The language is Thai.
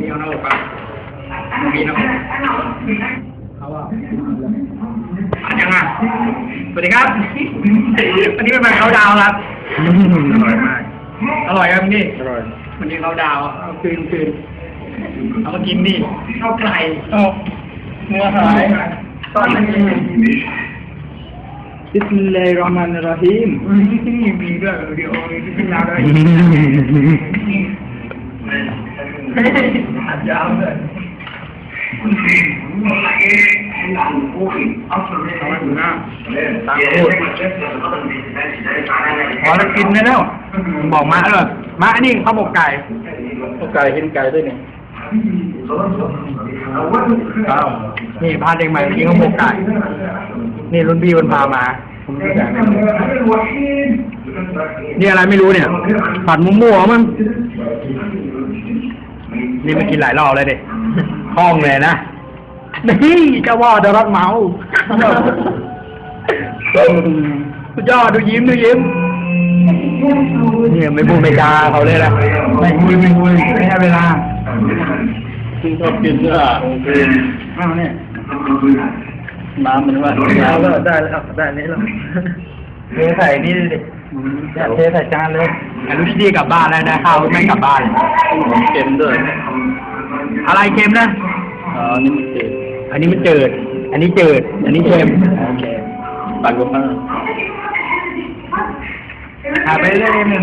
มีเอาหน้าอกปะมีหน้าอกเขาว่าอันยังอะสวัสดีครับวันนี้เป็นวันเขาดาวน์ครับอร่อยมากอร่อยครับนี่อร่อยวันนี้เขาดาวน์เอาคืนคืนเอามากินดิข้าวไก่เอาเนื้อหายตอนนี้บิสมิลลาฮิรเราะห์มานิรเราะฮีมมีด้วยวิดีโอมีขึ้นยาวด้วยอัดยาวเลยเอาไว้ดูหน้าตามพูดพอแล้วกินได้แล้วบอกมาเลยมาอันนี้ข้าวหมกไก่เอาวไก่เห็นไก่ด้วยเนี่ยนี่พาเด็กใหม่กินข้าวหมกไก่นี่รุ่นพี่มันพามาผมรู้จักนะนี่อะไรไม่รู้เนี่ยผัดมุ้งมั่วๆมั้ง นี่มากินหลายรอบเลยเด็กห้องเลยนะนี่ก็ว่าเดรักเมาสุดยอดดูยิ้มดูยิ้มเนี่ยไม่พูดไม่จาเขาเลยนะไม่คุยไม่คุยไม่ให้เวลาซึ่งชอบกินเนื้อของคืนอ้าวเนี่ยน้ำมันว่าเอาแล้วได้แล้วได้นี้แล้วเทใส่นี่ดิเทใส่จานเลย อันนี้ดีกลับบ้านแล้วนะข้าวไม่กลับบ้านเค็มด้วยอะไรเค็มนะอ๋อนี่มันเค็มอันนี้มันจืดอันนี้จืดอันนี้เค็มโอเคปันกว่ามากอ่าไปเรื่อยๆ